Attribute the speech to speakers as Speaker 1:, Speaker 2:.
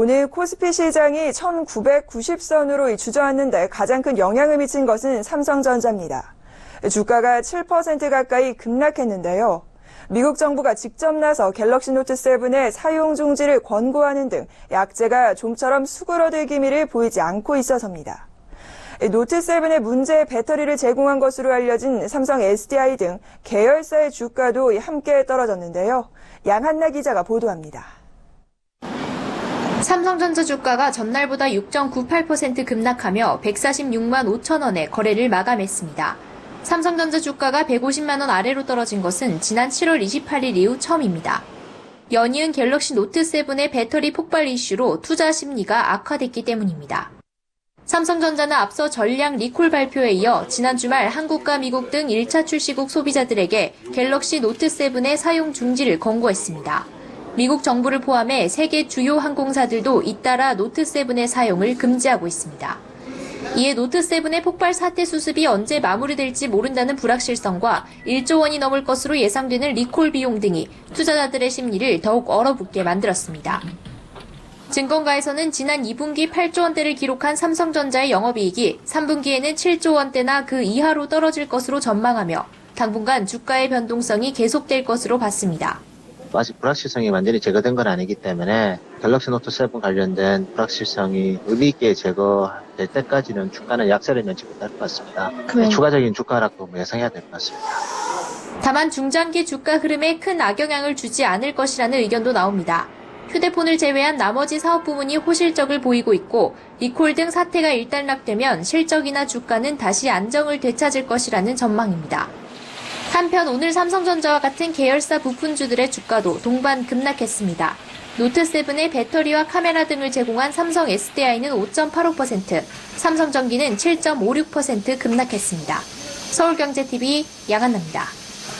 Speaker 1: 오늘 코스피 시장이 1990선으로 주저앉는데 가장 큰 영향을 미친 것은 삼성전자입니다. 주가가 7% 가까이 급락했는데요. 미국 정부가 직접 나서 갤럭시 노트 7의 사용 중지를 권고하는 등 약재가 좀처럼 수그러들 기미를 보이지 않고 있어서입니다. 노트 7의 문제 배터리를 제공한 것으로 알려진 삼성 SDI 등 계열사의 주가도 함께 떨어졌는데요. 양한나 기자가 보도합니다.
Speaker 2: 삼성전자 주가가 전날보다 6.98% 급락하며 146만 5천 원에 거래를 마감했습니다. 삼성전자 주가가 150만 원 아래로 떨어진 것은 지난 7월 28일 이후 처음입니다. 연이은 갤럭시 노트 7의 배터리 폭발 이슈로 투자 심리가 악화됐기 때문입니다. 삼성전자는 앞서 전량 리콜 발표에 이어 지난 주말 한국과 미국 등 1차 출시국 소비자들에게 갤럭시 노트 7의 사용 중지를 권고했습니다. 미국 정부를 포함해 세계 주요 항공사들도 잇따라 노트 7의 사용을 금지하고 있습니다. 이에 노트 7의 폭발 사태 수습이 언제 마무리될지 모른다는 불확실성과 1조 원이 넘을 것으로 예상되는 리콜 비용 등이 투자자들의 심리를 더욱 얼어붙게 만들었습니다. 증권가에서는 지난 2분기 8조 원대를 기록한 삼성전자의 영업이익이 3분기에는 7조 원대나 그 이하로 떨어질 것으로 전망하며 당분간 주가의 변동성이 계속될 것으로 봤습니다.
Speaker 3: 아직 불확실성이 완전히 제거된 건 아니기 때문에 갤럭시 노트 7 관련된 불확실성이 의미 있게 제거될 때까지는 주가는 약세를 면치 못할 것 같습니다.
Speaker 2: 그래요?
Speaker 3: 추가적인 주가 하락도 뭐 예상해야 될 것 같습니다.
Speaker 2: 다만 중장기 주가 흐름에 큰 악영향을 주지 않을 것이라는 의견도 나옵니다. 휴대폰을 제외한 나머지 사업 부문이 호실적을 보이고 있고 리콜 등 사태가 일단락되면 실적이나 주가는 다시 안정을 되찾을 것이라는 전망입니다. 한편 오늘 삼성전자와 같은 계열사 부품주들의 주가도 동반 급락했습니다. 노트7의 배터리와 카메라 등을 제공한 삼성 SDI는 5.85%, 삼성전기는 7.56% 급락했습니다. 서울경제TV 양한나입니다.